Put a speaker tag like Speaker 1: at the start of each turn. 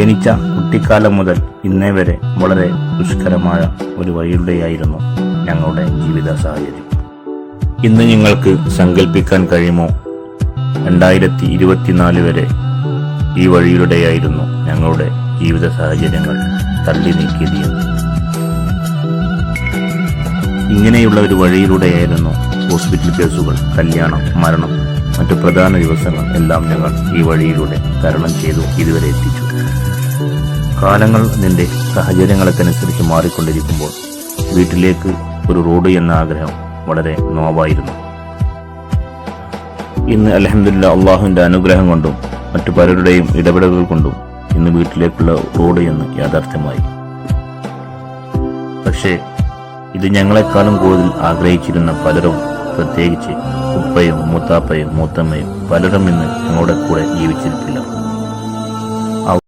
Speaker 1: ജനിച്ച കുട്ടിക്കാലം മുതൽ ഇന്നേ വരെ വളരെ ദുഷ്കരമായ ഒരു വഴിയുടെയായിരുന്നു ഞങ്ങളുടെ ജീവിത സാഹചര്യം. ഇന്ന് നിങ്ങൾക്ക് സങ്കല്പിക്കാൻ കഴിയുമോ? രണ്ടായിരത്തി ഇരുപത്തിനാല് വരെ ഈ വഴിയിലൂടെയായിരുന്നു ഞങ്ങളുടെ ജീവിത സാഹചര്യങ്ങൾ തള്ളി നീക്കിയത് ഇങ്ങനെയുള്ള ഒരു വഴിയിലൂടെയായിരുന്നു ഹോസ്പിറ്റൽ കേസുകൾ കല്യാണം മരണം മറ്റു പ്രധാന ദിവസങ്ങൾ എല്ലാം ഞങ്ങൾ ഈ വഴിയിലൂടെ തരണം ചെയ്തു ഇതുവരെ എത്തിച്ചു. കാലങ്ങൾ നിന്റെ സാഹചര്യങ്ങൾക്കനുസരിച്ച് മാറിക്കൊണ്ടിരിക്കുമ്പോൾ വീട്ടിലേക്ക് ഒരു റോഡ് എന്ന ആഗ്രഹം വളരെ നോവായിരുന്നു. ഇന്ന് അലഹമില്ല അള്ളാഹുവിന്റെ അനുഗ്രഹം കൊണ്ടും മറ്റു പലരുടെയും ഇടപെടലുകൾ കൊണ്ടും ഇന്ന് വീട്ടിലേക്കുള്ള റോഡ് എന്ന് യാഥാർത്ഥ്യമായി. പക്ഷേ ഇത് ഞങ്ങളെക്കാളും കൂടുതൽ ആഗ്രഹിച്ചിരുന്ന പലരും പ്രത്യേകിച്ച് ഉപ്പയും മൂത്താപ്പയും മൂത്തമ്മയും പലരും ഇന്ന് ഞങ്ങളുടെ കൂടെ ജീവിച്ചിരിക്കില്ല